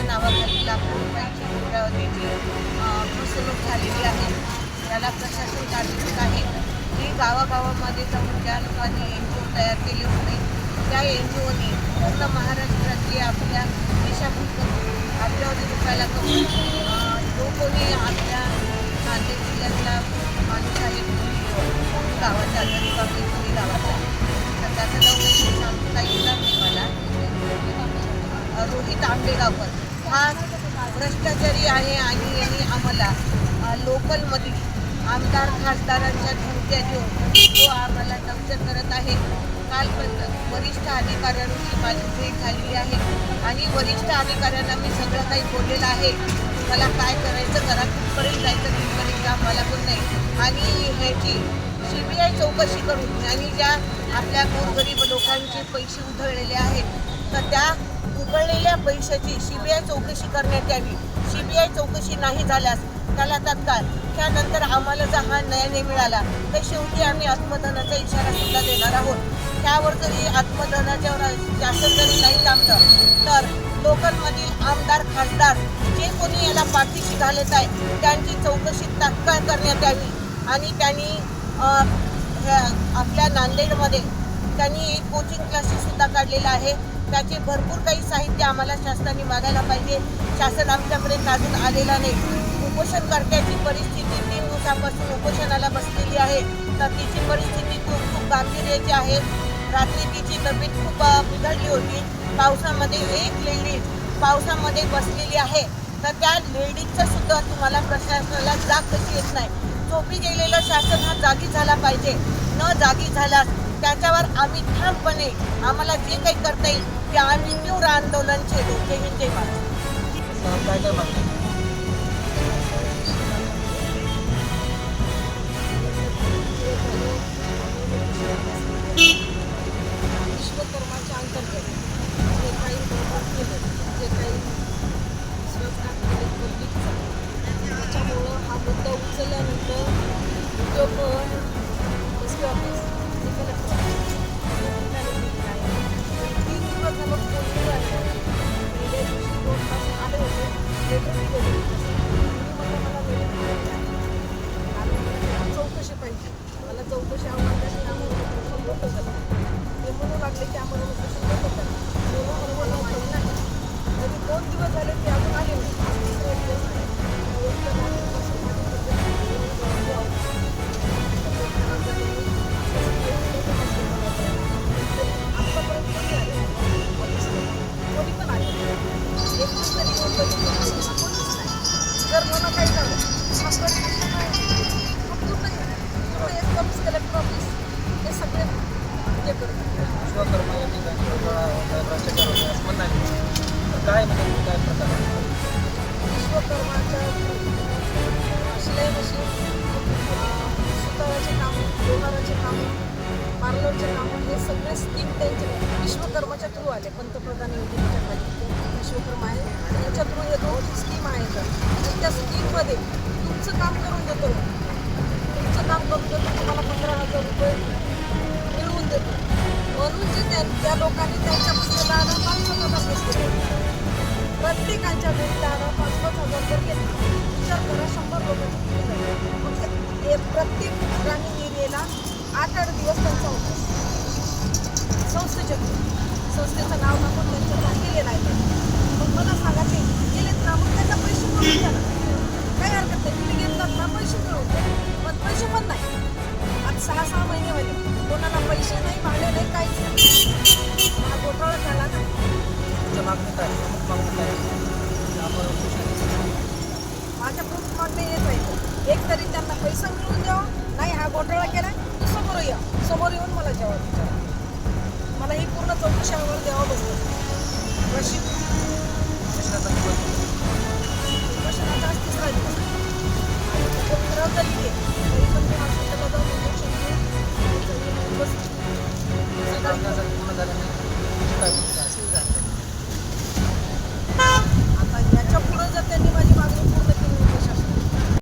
योजनेच्या नावाखाली लाखो जी अमरावतीची फसवणूक झालेली आहे. त्याला प्रशासन कारणीभूत आहे. ती गावागावामध्ये जाऊन ज्या लोकांनी एन जी ओ तयार केले होते त्या एन जी ओने पूर्ण महाराष्ट्रातली आपल्या देशापुरतं अमरावती रुपयाला कमी जो कोणी रोहित आंबेगावकर हा भ्रष्टाचारी आहे आणि यांनी आम्हाला लोकलमधील आमदार खासदारांच्या धमक्या देऊन तो आम्हाला टक्चर करत आहे. कालपर्यंत वरिष्ठ अधिकाऱ्यांची माझी भेट झालेली आहे आणि वरिष्ठ अधिकाऱ्यांना मी सगळं काही बोललेलं आहे. मला काय करायचं करा कुठपर्यंत जायचं तिथपर्यंत आम्हाला पण नाही. आणि ह्याची सी बी आय चौकशी करून आणि ज्या आपल्या गोरगरीब लोकांचे पैसे उधळलेले आहेत तर त्या उकळलेल्या पैशाची सी बी आय चौकशी करण्यात यावी. सी बी आय चौकशी नाही झाल्यास त्याला तत्काळ त्यानंतर आम्हाला जर हा न्याय मिळाला तर शेवटी आम्ही आत्मदनाचा इशारा सुद्धा देणार आहोत. त्यावर जरी आत्मदनाच्या शासन जरी नाही थांबलं तर लोकलमधील आमदार खासदार जे कोणी याला पाठीशी घालत आहे त्यांची चौकशी तात्काळ करण्यात यावी. आणि त्यांनी ह्या- आपल्या नांदेडमध्ये त्यांनी एक कोचिंग क्लासेस सुद्धा काढलेला आहे. त्याचे भरपूर काही साहित्य आम्हाला शासनाने मागायला पाहिजे. शासन आमच्यापर्यंत अजून आलेला नाही. उपोषणकर्त्याची परिस्थिती तीन दिवसापासून उपोषणाला बसलेली आहे. तर तिची परिस्थिती खूप खूप गांभीर्याची आहे. रात्री तिची तब्येत खूप बिघडली होती. पावसामध्ये एक लेडीज पावसामध्ये बसलेली आहे. तर त्या लेडीजचं सुद्धा तुम्हाला प्रशासनाला जाग कशी येत नाही? झोपी गेलेलं शासन हा जागी झाला पाहिजे. न जागी झाल्यास त्याच्यावर आम्ही ठामपणे आम्हाला जे काही करता येईल ते आम्ही तीव्र आंदोलन छेडू जय हिंद जय काय म्हणजे काय प्रकार विश्वकर्माच्या शिलाई मशीन सुताराचे काम लोहाराचे काम पार्लरचे काम हे सगळे स्कीम त्यांचे विश्वकर्माच्या थ्रू आले पंतप्रधान योजनेच्या खाली. विश्वकर्मा आहे आणि याच्या थ्रू हे दोन स्कीम आहेत. आणि त्या स्कीममध्ये तुमचं काम करून देतो तुमचं काम करून देतो तुम्हाला पंधरा हजार रुपये मिळवून देतो. म्हणून जे त्या त्या लोकांनी त्या प्रत्येकाच्या घरी दादा पाच पाच हजार जर घेतले विचार करा शंभर लोकांची म्हणजे हे प्रत्येक ग्रामीण एरियाला आठ आठ दिवस त्यांचा होता संस्थेच्या संस्थेचं नाव टाकून त्यांच्या केलेलं आहे. मग मला सांगा ते गेलेत योजना पूर्ण झाली